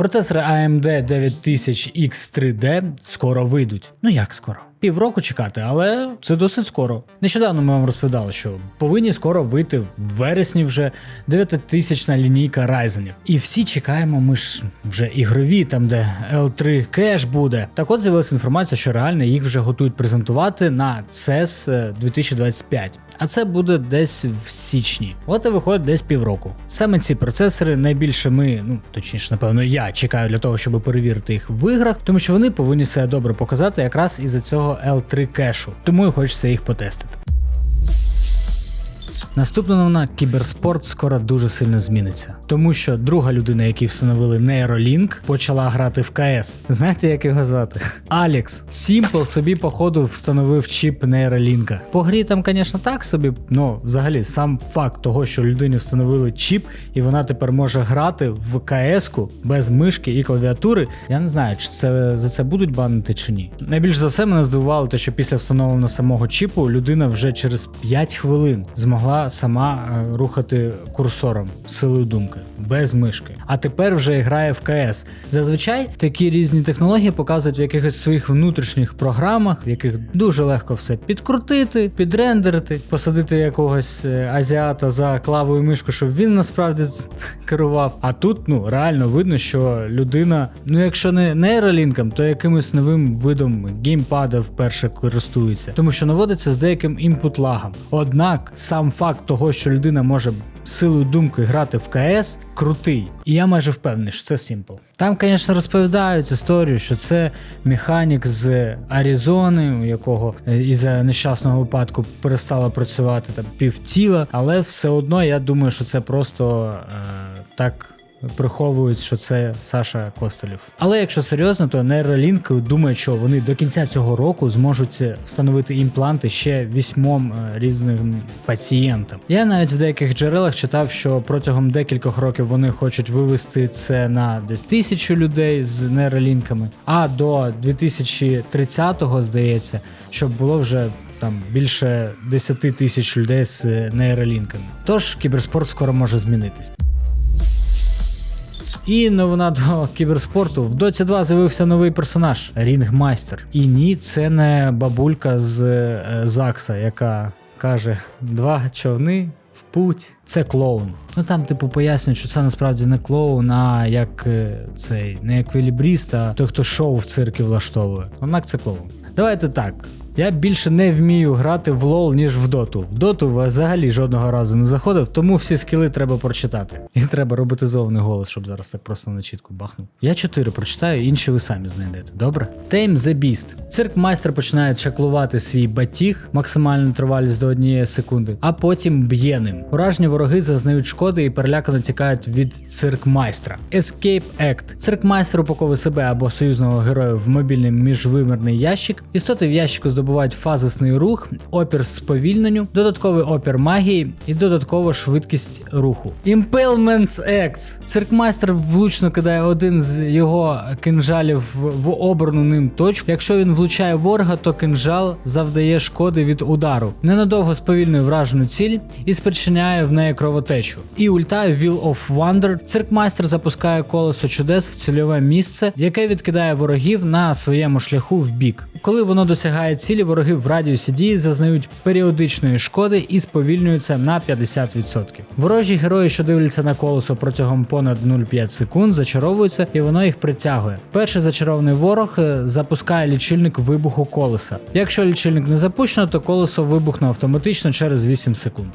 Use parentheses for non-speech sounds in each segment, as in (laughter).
Процесори AMD 9000 X3D скоро вийдуть. Ну як скоро? Півроку чекати, але це досить скоро. Нещодавно ми вам розповідали, що повинні скоро вийти в вересні вже 9000 лінійка Ryzen. І всі чекаємо, ми ж вже ігрові, там де L3 кеш буде. Так от з'явилася інформація, що реально їх вже готують презентувати на CES 2025. А це буде десь в січні. От і виходить десь півроку. Саме ці процесори найбільше ми, ну точніше, напевно, я чекаю для того, щоб перевірити їх в іграх, тому що вони повинні себе добре показати якраз із-за цього L3 кешу. Тому і хочеться їх потестити. Наступна новина кіберспорт скоро дуже сильно зміниться, тому що друга людина, якій встановили Neuralink, почала грати в КС. Знаєте, як його звати? Алекс. Сімпл собі, походу, встановив чіп Neuralink. По грі там, звісно, так собі, ну взагалі сам факт того, що людині встановили чіп, і вона тепер може грати в КС-ку без мишки і клавіатури. Я не знаю, чи це за це будуть банити чи ні. Найбільш за все мене здивувало те, що після встановлення самого чіпу людина вже через 5 хвилин змогла сама е, рухати курсором силою думки без мишки. А тепер вже грає в КС. Зазвичай такі різні технології показують в якихось своїх внутрішніх програмах, в яких дуже легко все підкрутити, підрендерити, посадити якогось е, азіата за клавою мишку, щоб він насправді (laughs) керував. А тут ну реально видно, що людина, ну якщо не нейролінком, то якимось новим видом геймпада вперше користується, тому що наводиться з деяким імпут лагом. Однак сам факт того, що людина може силою думки грати в КС, крутий. І я майже впевнений, що це Сімпл. Там, звісно, розповідають історію, що це механік з Аризони, у якого е, із-за нещасного випадку перестала працювати там півтіла, але все одно я думаю, що це просто е, так приховують, що це Саша Костолів. Але якщо серйозно, то Neuralink думає, що вони до кінця цього року зможуть встановити імпланти ще вісьмом е, різним пацієнтам. Я навіть в деяких джерелах читав, що протягом декількох років вони хочуть вивести це на десь тисячу людей з нейролінками, а до 2030-го, здається, щоб було вже. Там більше 10 тисяч людей з нейролінками. Тож кіберспорт скоро може змінитись. І новина до кіберспорту. В Доті 2 з'явився новий персонаж Рінгмайстер. І ні, це не бабулька з е, Закса, яка каже: два човни в путь. Це клоун. Ну там, типу, пояснюють, що це насправді не клоун, а як е, цей не еквілібріст, а той, хто шоу в цирки влаштовує. Однак це клоун. Давайте так. Я більше не вмію грати в лол, ніж в доту. В доту взагалі жодного разу не заходив, тому всі скіли треба прочитати. І треба роботизований голос, щоб зараз так просто на чітку бахнув. Я чотири прочитаю, інші ви самі знайдете. Добре? Tame the Beast. Цирк майстер починає чаклувати свій батіг, максимальну тривалість до однієї секунди, а потім б'є ним. Уражні вороги зазнають шкоди і перелякано тікають від цирк майстра. Escape Act. Цирк майстер упаковує себе або союзного героя в мобільний міжвимірний ящик. Істоти в ящику здобувають фазисний рух, опір сповільненню, додатковий опір магії і додатково швидкість руху. Impelments Acts. Циркмайстер влучно кидає один з його кинжалів в, обрану ним точку. Якщо він влучає ворога, то кинжал завдає шкоди від удару. Ненадовго сповільнює вражену ціль і спричиняє в неї кровотечу. І ульта Wheel of Wonder. Циркмайстер запускає колесо чудес в цільове місце, яке відкидає ворогів на своєму шляху в бік. Коли воно досягає цілі, вороги в радіусі дії зазнають періодичної шкоди і сповільнюються на 50%. Ворожі герої, що дивляться на колесо протягом понад 0,5 секунд, зачаровуються і воно їх притягує. Перший зачарований ворог е, запускає лічильник вибуху колеса. Якщо лічильник не запущено, то колесо вибухне автоматично через 8 секунд.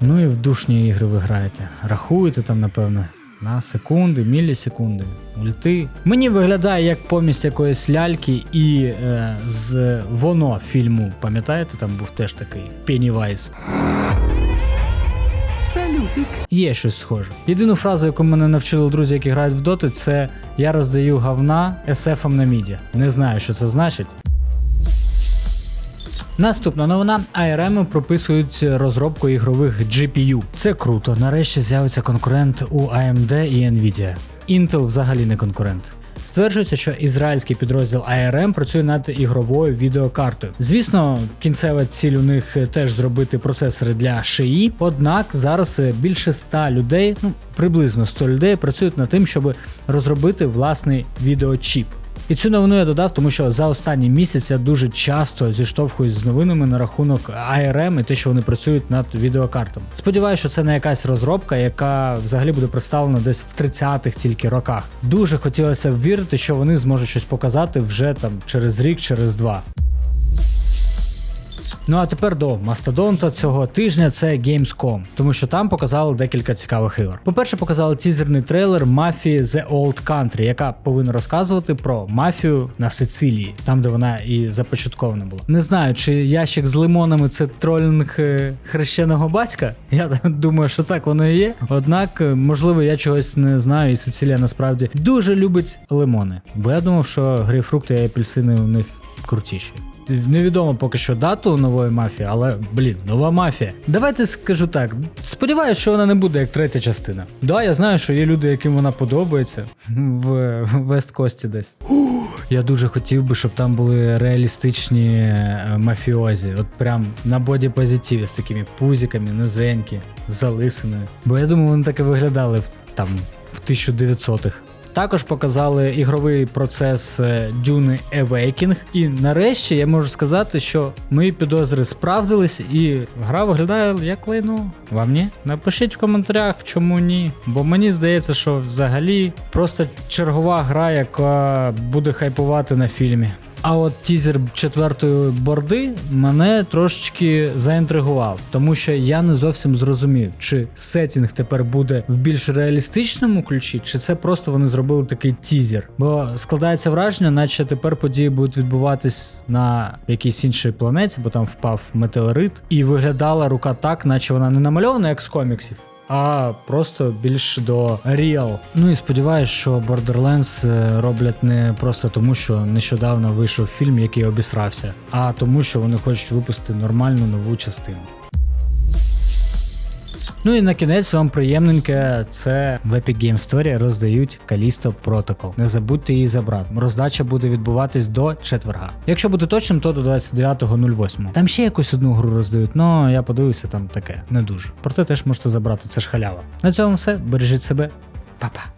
Ну і в душні ігри ви граєте. Рахуєте там, напевно. На секунди, мілісекунди, ульти. Мені виглядає як помість якоїсь ляльки і е, з воно фільму. Пам'ятаєте, там був теж такий Пеннівайз. Салютик. Є щось схоже. Єдину фразу, яку мене навчили друзі, які грають в доти, це я роздаю говна SF-ам на міді. Не знаю, що це значить. Наступна новина ARM прописують розробку ігрових GPU. Це круто. Нарешті з'явиться конкурент у AMD і Nvidia. Intel взагалі не конкурент. Стверджується, що ізраїльський підрозділ ARM працює над ігровою відеокартою. Звісно, кінцева ціль у них теж зробити процесори для шиї. Однак зараз більше 100 людей, ну приблизно 100 людей, працюють над тим, щоб розробити власний відеочіп. І цю новину я додав, тому що за останній місяць я дуже часто зіштовхуюсь з новинами на рахунок ARM і те, що вони працюють над відеокартами. Сподіваюся, що це не якась розробка, яка взагалі буде представлена десь в 30-х тільки роках. Дуже хотілося б вірити, що вони зможуть щось показати вже там через рік, через два. Ну а тепер до мастодонта цього тижня це Gamescom, тому що там показали декілька цікавих ігор. По-перше, показали тізерний трейлер мафії The Old Country, яка повинна розказувати про мафію на Сицилії, там де вона і започаткована була. Не знаю, чи ящик з лимонами це тролінг е, хрещеного батька. Я (laughs) думаю, що так воно і є. Однак, е, можливо, я чогось не знаю, і Сицилія насправді дуже любить лимони. Бо я думав, що грейпфрукти і апельсини у них крутіші. Невідомо поки що дату нової мафії, але блін, нова мафія. Давайте скажу так. Сподіваюсь, що вона не буде як третя частина. Да, я знаю, що є люди, яким вона подобається в Вест-Кості десь. Я дуже хотів би, щоб там були реалістичні е, мафіозі. От прям на боді позитиві з такими пузиками, низенькі, залисиною. Бо я думаю, вони так і виглядали в там в 1900-х. Також показали ігровий процес е, Dune Awakening. І нарешті я можу сказати, що мої підозри справдились, і гра виглядає як лайно. Вам ні? Напишіть в коментарях, чому ні. Бо мені здається, що взагалі просто чергова гра, яка буде хайпувати на фільмі. А от тізер четвертої борди мене трошечки заінтригував, тому що я не зовсім зрозумів, чи сетінг тепер буде в більш реалістичному ключі, чи це просто вони зробили такий тізер. Бо складається враження, наче тепер події будуть відбуватись на якійсь іншій планеті, бо там впав метеорит, і виглядала рука так, наче вона не намальована як з коміксів а просто більш до Real. Ну і сподіваюсь, що Borderlands е, роблять не просто тому, що нещодавно вийшов фільм, який обісрався, а тому, що вони хочуть випустити нормальну нову частину. Ну і на кінець вам приємненьке, це в Epic Game Story роздають Callisto Protocol. Не забудьте її забрати. Роздача буде відбуватись до четверга. Якщо бути точним, то до 29.08. Там ще якусь одну гру роздають, але я подивився, там таке не дуже. Проте теж можете забрати, це ж халява. На цьому все. Бережіть себе, Па-па.